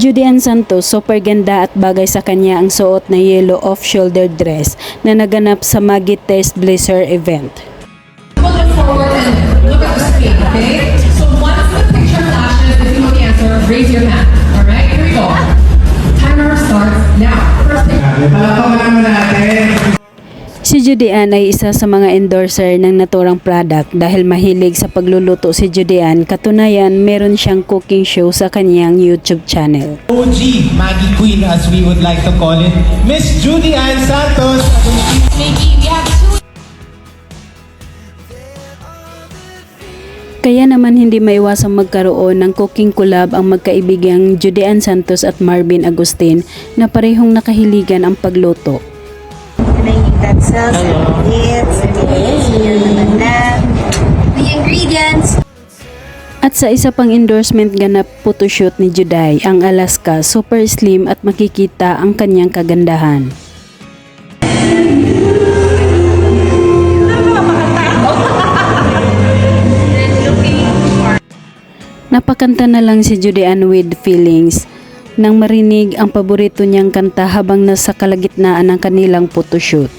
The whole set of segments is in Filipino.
Judean Santos, super ganda at bagay sa kanya ang suot na yellow off-shoulder dress na naganap sa Maggie Test Blazer event. Look forward and look at the screen, okay? So once the picture flashes, if you know the answer, raise your hand. Alright, here we go. Timer starts now. First picture. Palakpakan naman natin. Si Judean ay isa sa mga endorser ng naturang product dahil mahilig sa pagluluto si Judean. Katunayan, meron siyang cooking show sa kanyang YouTube channel. OG Maggie Queen as we would like to call it, Miss Judy Ann Santos. Kaya naman hindi maiwasang magkaroon ng cooking collab ang magkaibigang Judean Santos at Marvin Agustin na parehong nakahiligan ang pagluto. Making pretzels and dips. Here naman na. The ingredients. At sa isa pang endorsement ganap photoshoot ni Juday, ang Alaska, super slim at makikita ang kanyang kagandahan. Napakanta na lang si Judean with feelings nang marinig ang paborito niyang kanta habang nasa kalagitnaan ng kanilang photoshoot.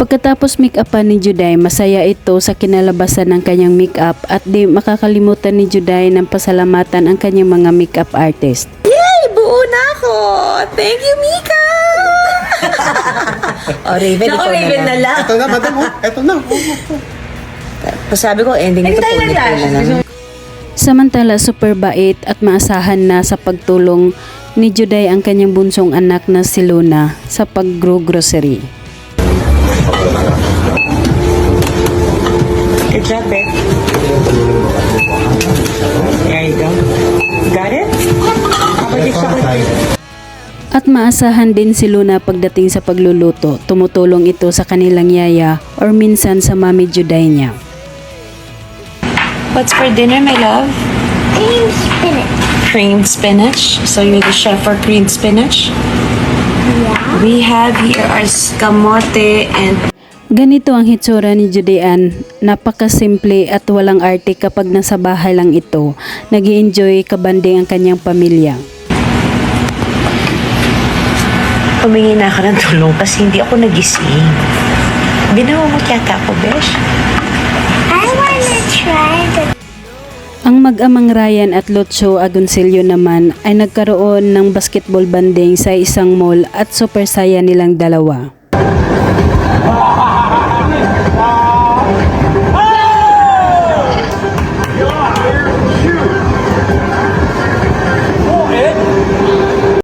Pagkatapos make-upan ni Juday, masaya ito sa kinalabasan ng kanyang make-up at di makakalimutan ni Juday ng pasalamatan ang kanyang mga make-up artist. Yay! Buo na ako! Thank you, Mika! O, Raven, Ako, ikaw na Raven na lang. lang. Ito na, madam. oh. Ito na. Sabi ko, ending ito, tayo ulit na ko na lang. Samantala, super bait at maasahan na sa pagtulong ni Juday ang kanyang bunsong anak na si Luna sa pag-grocery. Good job, Beth. Maasahan din si Luna pagdating sa pagluluto. Tumutulong ito sa kanilang yaya or minsan sa mami Juday niya. What's for dinner, my love? Cream spinach. Creamed spinach. So you're the chef for creamed spinach? Yeah. We have here our kamote and Ganito ang hitsura ni Judean. Napakasimple at walang arte kapag nasa bahay lang ito. nag enjoy kabanding ang kanyang pamilya. Humingi na ako ng tulong kasi hindi ako nagising. Binawa mo yata ako, Besh. I wanna try the Ang mag-amang Ryan at Lotso Agoncillo naman ay nagkaroon ng basketball banding sa isang mall at super saya nilang dalawa.